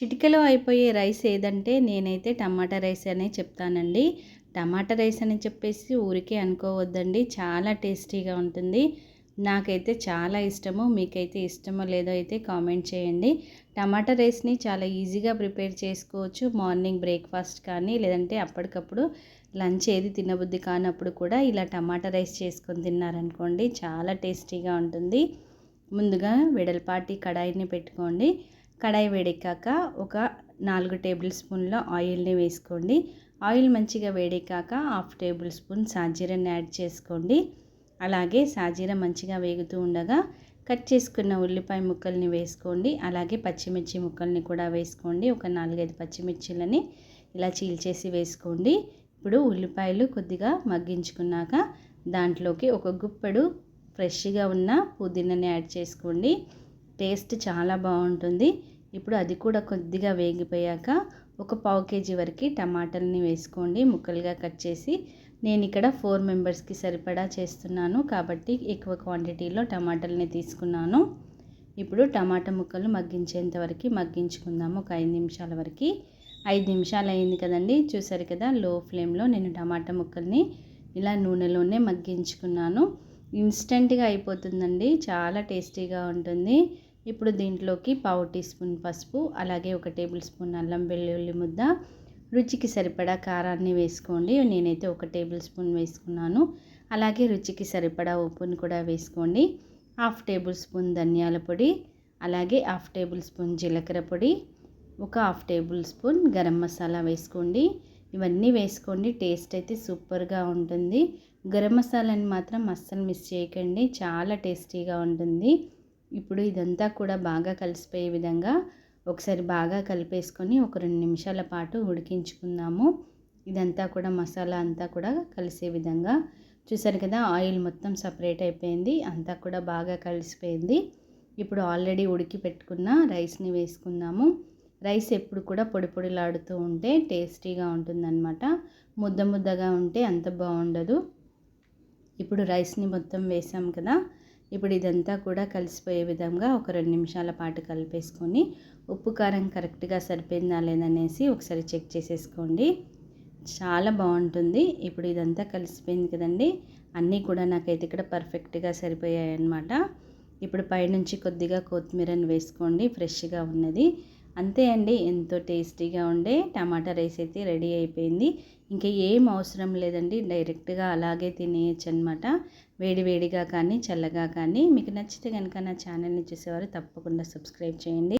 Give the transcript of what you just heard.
చిటికలో అయిపోయే రైస్ ఏదంటే నేనైతే టమాటా రైస్ అనే చెప్తానండి. టమాటా రైస్ అని చెప్పేసి ఊరికే అనుకోవద్దండి. చాలా టేస్టీగా ఉంటుంది. నాకైతే చాలా ఇష్టము. మీకైతే ఇష్టమో లేదో అయితే కామెంట్ చేయండి. టమాటా రైస్ని చాలా ఈజీగా ప్రిపేర్ చేసుకోవచ్చు. మార్నింగ్ బ్రేక్ఫాస్ట్ కానీ లేదంటే అప్పటికప్పుడు లంచ్ ఏది తినబుద్ధి కానప్పుడు కూడా ఇలా టమాటా రైస్ చేసుకొని తిన్నారనుకోండి చాలా టేస్టీగా ఉంటుంది. ముందుగా వెడల్పాటి కడాయిని పెట్టుకోండి. కడాయి వేడెక్కాక ఒక నాలుగు టేబుల్ స్పూన్ల ఆయిల్ని వేసుకోండి. ఆయిల్ మంచిగా వేడెక్కాక హాఫ్ టేబుల్ స్పూన్ సాజీరాని యాడ్ చేసుకోండి. అలాగే సాజీర మంచిగా వేగుతూ ఉండగా కట్ చేసుకున్న ఉల్లిపాయ ముక్కల్ని వేసుకోండి. అలాగే పచ్చిమిర్చి ముక్కల్ని కూడా వేసుకోండి. ఒక నాలుగైదు పచ్చిమిర్చిలని ఇలా చీల్చేసి వేసుకోండి. ఇప్పుడు ఉల్లిపాయలు కొద్దిగా మగ్గించుకున్నాక దాంట్లోకి ఒక గుప్పెడు ఫ్రెష్గా ఉన్న పుదీనాని యాడ్ చేసుకోండి. టేస్ట్ చాలా బాగుంటుంది. ఇప్పుడు అది కూడా కొద్దిగా వేగిపోయాక ఒక పావు కేజీ వరకు టమాటాలని వేసుకోండి. ముక్కలుగా కట్ చేసి నేను ఇక్కడ ఫోర్ మెంబర్స్కి సరిపడా చేస్తున్నాను. కాబట్టి ఎక్కువ క్వాంటిటీలో టమాటాలని తీసుకున్నాను. ఇప్పుడు టమాటా ముక్కలు మగ్గించేంత వరకు మగ్గించుకుందాము. ఒక ఐదు నిమిషాల వరకు. ఐదు నిమిషాలు అయింది కదండి. చూసారు కదా లో ఫ్లేమ్లో నేను టమాటా ముక్కల్ని ఇలా నూనెలోనే మగ్గించుకున్నాను. ఇన్స్టెంట్గా అయిపోతుందండి. చాలా టేస్టీగా ఉంటుంది. ఇప్పుడు దీంట్లోకి పావు టీ స్పూన్ పసుపు అలాగే ఒక టేబుల్ స్పూన్ అల్లం వెల్లుల్లి ముద్ద. రుచికి సరిపడా కారాన్ని వేసుకోండి. నేనైతే ఒక టేబుల్ స్పూన్ వేసుకున్నాను. అలాగే రుచికి సరిపడా ఉప్పును కూడా వేసుకోండి. హాఫ్ టేబుల్ స్పూన్ ధనియాల పొడి అలాగే హాఫ్ టేబుల్ స్పూన్ జీలకర్ర పొడి ఒక half table spoon garam masala వేసుకోండి. ఇవన్నీ వేసుకోండి. టేస్ట్ అయితే సూపర్గా ఉంటుంది. గరం మసాలాని మాత్రం అస్సలు మిస్ చేయకండి. చాలా టేస్టీగా ఉంటుంది. ఇప్పుడు ఇదంతా కూడా బాగా కలిసిపోయే విధంగా ఒకసారి బాగా కలిపేసుకొని ఒక రెండు నిమిషాల పాటు ఉడికించుకుందాము. ఇదంతా కూడా మసాలా అంతా కూడా కలిసే విధంగా. చూసారు కదా ఆయిల్ మొత్తం సపరేట్ అయిపోయింది అంతా కూడా బాగా కలిసిపోయింది. ఇప్పుడు ఆల్రెడీ ఉడికి పెట్టుకున్న రైస్ని వేసుకుందాము. రైస్ ఎప్పుడు కూడా పొడి పొడిలాడుతూ ఉంటే టేస్టీగా ఉంటుందన్నమాట. ముద్ద ముద్దగా ఉంటే అంత బాగుండదు. ఇప్పుడు రైస్ని మొత్తం వేసాం కదా ఇప్పుడు ఇదంతా కూడా కలిసిపోయే విధంగా ఒక రెండు నిమిషాల పాటు కలిపేసుకొని ఉప్పు కారం కరెక్ట్గా సరిపోయిందా లేదనేసి ఒకసారి చెక్ చేసేసుకోండి. చాలా బాగుంటుంది. ఇప్పుడు ఇదంతా కలిసిపోయింది కదండి. అన్నీ కూడా నాకైతే ఇక్కడ పర్ఫెక్ట్గా సరిపోయాయి అన్నమాట ఇప్పుడు పైనుంచి కొద్దిగా కొత్తిమీరని వేసుకోండి. ఫ్రెష్గా ఉన్నది. అంతే అండి. ఎంతో టేస్టీగా ఉండే టమాటా రైస్ అయితే రెడీ అయిపోయింది. ఇంకా ఏం అవసరం లేదండి. డైరెక్ట్గా అలాగే తినేయచ్చు అనమాట వేడివేడిగా కానీ చల్లగా కానీ మీకు నచ్చితే కనుక నా ఛానల్ని చూసేవారు తప్పకుండా సబ్స్క్రైబ్ చేయండి.